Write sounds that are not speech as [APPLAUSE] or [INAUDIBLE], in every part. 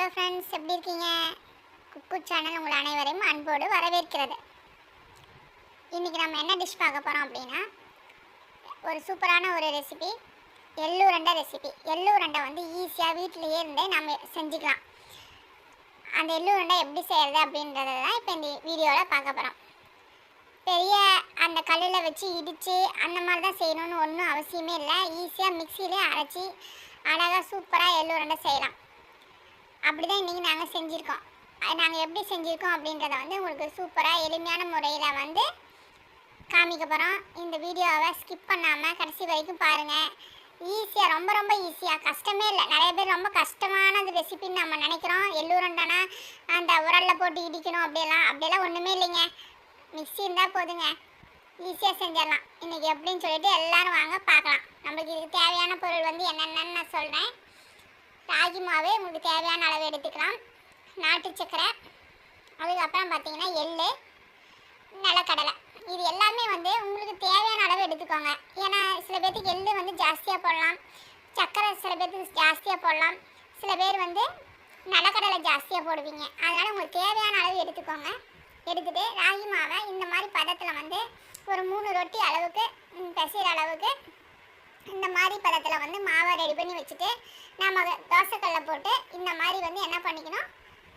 Hello friends எப்படி இருக்கீங்க? குக்கு channel உங்கள் அனைவரையும் அன்போடு வரவேற்கிறது. இன்றைக்கி நம்ம என்ன டிஷ் பார்க்க போகிறோம் அப்படின்னா ஒரு சூப்பரான ஒரு ரெசிபி எள்ளுருண்டை ரெசிபி எள்ளுருண்டை வந்து ஈஸியாக வீட்டிலேயே இருந்தே நம்ம செஞ்சுக்கலாம். அந்த எள்ளுருண்டை எப்படி செய்கிறது அப்படின்றத தான் இப்போ இந்த வீடியோவில் பார்க்க போகிறோம் பெரிய அந்த கல்லில் வச்சு இடித்து அந்த மாதிரி தான் செய்யணும்னு ஒன்றும் அவசியமே இல்லை. ஈஸியாக மிக்சியிலே அரைச்சி அழகாக சூப்பராக எள்ளுருண்டை செய்யலாம். அப்படி தான் இன்றைக்கி நாங்கள் செஞ்சுருக்கோம் நாங்கள் எப்படி செஞ்சுருக்கோம் அப்படின்றத வந்து உங்களுக்கு சூப்பராக எளிமையான முறையில் வந்து காமிக்க போகிறோம் இந்த வீடியோவை ஸ்கிப் பண்ணாமல் கடைசி வரைக்கும் பாருங்கள் ஈஸியாக ரொம்ப ரொம்ப ஈஸியாக கஷ்டமே இல்லை. நிறைய பேர் ரொம்ப கஷ்டமான ரெசிபின்னு நம்ம நினைக்கிறோம். எள்ளூரண்டானா அந்த உரலில் போட்டு இடிக்கணும் அப்படியெல்லாம். அப்படியெல்லாம் ஒன்றுமே இல்லைங்க. மிக்சி இருந்தால் போதுங்க. ஈஸியாக செஞ்சிடலாம். இன்றைக்கி எப்படின்னு சொல்லிட்டு எல்லோரும் வாங்க பார்க்கலாம். நம்மளுக்கு இதுக்கு தேவையான பொருள் வந்து என்னென்னு நான் சொல்கிறேன் ராகி மாவு உங்களுக்கு தேவையான அளவு எடுத்துக்கலாம். நாட்டு சக்கரை அதுக்கப்புறம் பார்த்தீங்கன்னா எள்ளு நிலக்கடலை. இது எல்லாமே வந்து உங்களுக்கு தேவையான அளவு எடுத்துக்கோங்க. ஏன்னா சில பேர்த்துக்கு எள்ளு வந்து ஜாஸ்தியாக போடலாம். சக்கரை சில பேர்த்துக்கு ஜாஸ்தியாக போடலாம். சில பேர் வந்து நிலக்கடலை ஜாஸ்தியாக போடுவீங்க. அதனால் உங்களுக்கு தேவையான அளவு எடுத்துக்கோங்க. எடுத்துகிட்டு ராகி மாவை இந்த மாதிரி பதத்தில் வந்து ஒரு மூணு ரொட்டி அளவுக்கு ம், பிசைகிற அளவுக்கு இந்த மாதிரி பதத்தில் வந்து மாவை ரெடி பண்ணி வச்சுட்டு நம்ம தோசைக்கல்லை போட்டு இந்த மாதிரி வந்து என்ன பண்ணிக்கணும்?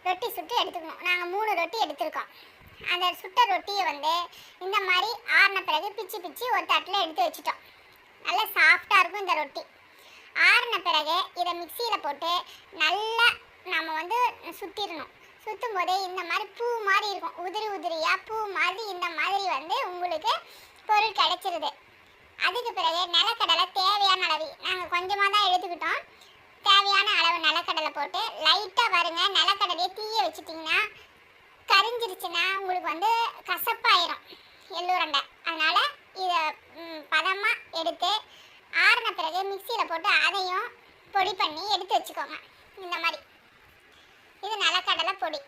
ரொட்டி சுட்டு எடுத்துக்கணும். நாங்கள் மூணு ரொட்டி எடுத்திருக்கோம். அந்த சுட்ட ரொட்டியை வந்து இந்த மாதிரி ஆறின பிறகு பிச்சு பிச்சு ஒரு தட்டில் எடுத்து வச்சுட்டோம். நல்லா சாஃப்டாக இருக்கும் இந்த ரொட்டி. ஆறின பிறகு இதை மிக்சியில் போட்டு நல்லா நம்ம வந்து சுற்றிடணும் சுற்றும் போதே இந்த மாதிரி பூ மாதிரி இருக்கும். உதிரி உதிரியாக பூ மாதிரி இந்த மாதிரி வந்து உங்களுக்கு பொருள் கிடைச்சிருது. அதுக்கு பிறகு நிலக்கடலை தேவையான அளவு. நாங்கள் கொஞ்சமாக தான் எடுத்துக்கிட்டோம். தேவையான அளவு நிலக்கடலை போட்டு லைட்டாக வருங்க நிலக்கடலையை தீய வச்சுட்டிங்கன்னா கரிஞ்சிருச்சுன்னா உங்களுக்கு வந்து கசப்பாயிரும். எள்ளுருண்டை. அதனால் இதை பதமாக எடுத்து ஆறின பிறகு மிக்சியில் போட்டு அதையும் பொடி பண்ணி எடுத்து வச்சுக்கோங்க. இந்த மாதிரி. இது நிலக்கடலை பொடி.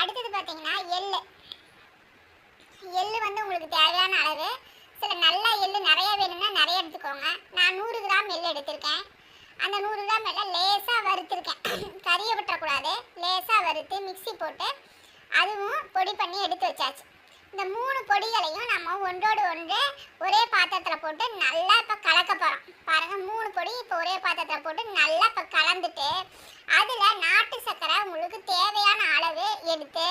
அடுத்தது பார்த்தீங்கன்னா எள்ளு. எள் வந்து உங்களுக்கு தேவையான அளவு சில நல்ல எள்ளு நிறைய வேணும்னா நிறைய எடுத்துக்கோங்க. நான் நூறு கிராம் எள்ளு எடுத்திருக்கேன். அந்த நூறு கிராம் எல்லாம் லேசாக வறுத்துருக்கேன். [CLEARS THROAT] கறியை விட்டுறக்கூடாது. லேசாக வறுத்து மிக்ஸி போட்டு அதுவும் பொடி பண்ணி எடுத்து வச்சாச்சு. இந்த மூணு பொடிகளையும் நம்ம ஒன்றோடு ஒன்று ஒரே பாத்திரத்தில் போட்டு நல்லா இப்போ கலக்க போகிறோம் பாருங்கள் மூணு பொடி இப்போ ஒரே பாத்திரத்தில் போட்டு நல்லா இப்போ கலந்துட்டு அதில் நாட்டு சர்க்கரை உங்களுக்கு தேவையான அளவு எடுத்து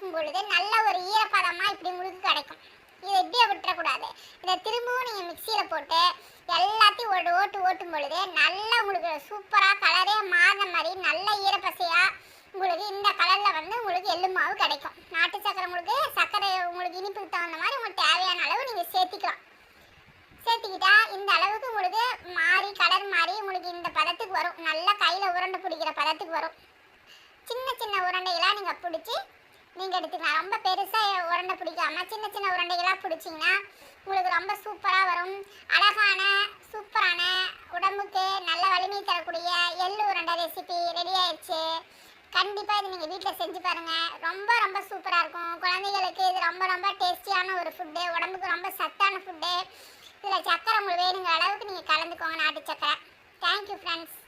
போட்டு பொழுது நல்ல ஒரு ஈரப்பதமாக இப்படி உங்களுக்கு கிடைக்கும். இதை இப்படியே விட்டுறக்கூடாது. இதை திரும்பவும் நீங்கள் மிக்சியில் போட்டு எல்லாத்தையும் ஒரு ஓட்டு ஓட்டும் பொழுது நல்லா உங்களுக்கு சூப்பராக கலரே மாறின மாதிரி நல்ல ஈரப்பசையாக உங்களுக்கு இந்த கலரில் வந்து உங்களுக்கு எள்ளு மாவு கிடைக்கும். நாட்டு சர்க்கரை உங்களுக்கு சர்க்கரை உங்களுக்கு இனிப்புக்கு தகுந்த மாதிரி உங்களுக்கு தேவையான அளவு நீங்கள் சேர்த்திக்கலாம். சேர்த்துக்கிட்டா இந்த அளவுக்கு உங்களுக்கு மாறி கலர் மாறி உங்களுக்கு இந்த பதத்துக்கு வரும். நல்லா கையில் உருண்டை பிடிக்கிற பதத்துக்கு வரும். சின்ன சின்ன உருண்டைகளாக நீங்கள் பிடிச்சி நீங்கள் எடுத்துக்கலாம். ரொம்ப பெருசாக உருண்டை பிடிக்காம சின்ன சின்ன உருண்டைகளாக பிடிச்சிங்கன்னா உங்களுக்கு ரொம்ப சூப்பராக வரும். அழகான சூப்பரான உடம்புக்கு நல்ல வலிமை தரக்கூடிய எள்ளு உருண்டை ரெசிபி ரெடி ஆயிடுச்சு. கண்டிப்பாக இது நீங்கள் வீட்டில் செஞ்சு பாருங்கள் ரொம்ப ரொம்ப சூப்பராக இருக்கும். குழந்தைகளுக்கு இது ரொம்ப ரொம்ப டேஸ்டியான ஒரு ஃபுட்டு உடம்புக்கு ரொம்ப சத்தான ஃபுட்டு இதில் சக்கரை உங்களுக்கு வேணுங்கிற அளவுக்கு நீங்கள் கலந்துக்கோங்க நாட்டு சக்கரை. Thank you friends